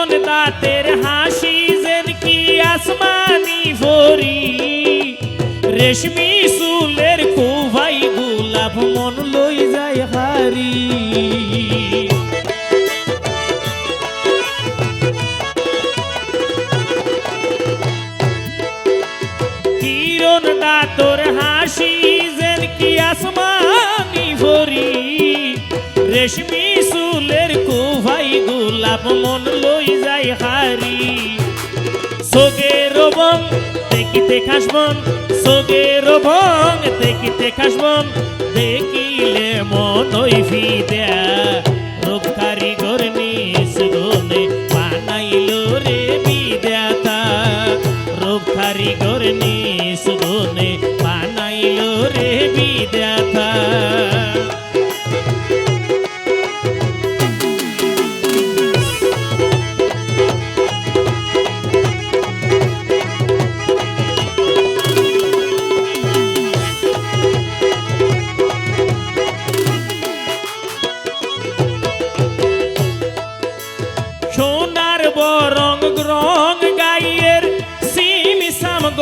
কিরণ দাঁতের হাসি, যেন কি আসমানি ভরি। রেশমি চুলের কুভাই, গোলাপ মন লই যায় হারি। কিরণ দাঁতর হাসি, যেন কি আসমানি ভরি। রেশমি গোলাপ মন লই যাই হারি। সোগে রবং দেখিতে খাসবন সোগে রবং দেখিতে খাসবন দেখিলে মন ওই ফিদা।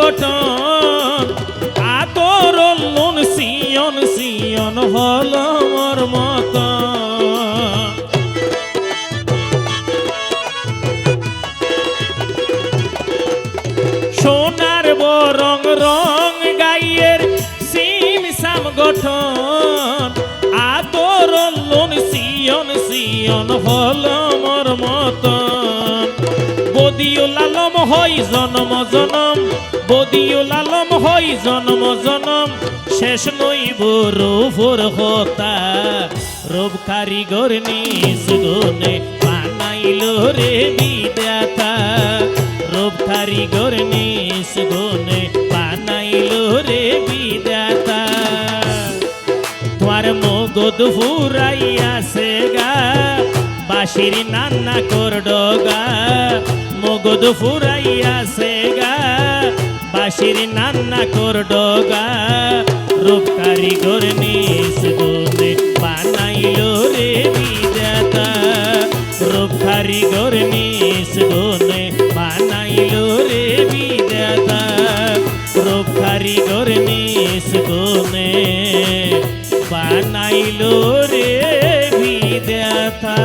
গঠন আতর মন, সিয়ন সিয়ন হল মোর মতন সোনার বরং রং গাইয়ের সিম সাম গঠন। আদর লোন সিয়ন সিয়ন হল মর মতন বদিও লালম হই জনম জনম বদিও লালম হই জনম জনম। শেষ নইব রূপর হতা। রূপ কারিগর নিস গুনে বানাইল রে বিদ্যাতা রূপ কারিগর নিস গুনে বানাইল রে বিদ্যাতা তোমার মগদ ফুরাইয়াছে গা বাসির নান্না করডগা মগদ ফুরাইয়াছে গা হাসির নান্না তোর ডগা রূপকারি করে নিস গুনে বানাইল রে বিদাতা রূপকারি করে নিস গুনে বানাইল রে বিদাতা রূপকারি করে নিস গুনে বানাইল রে বিদাতা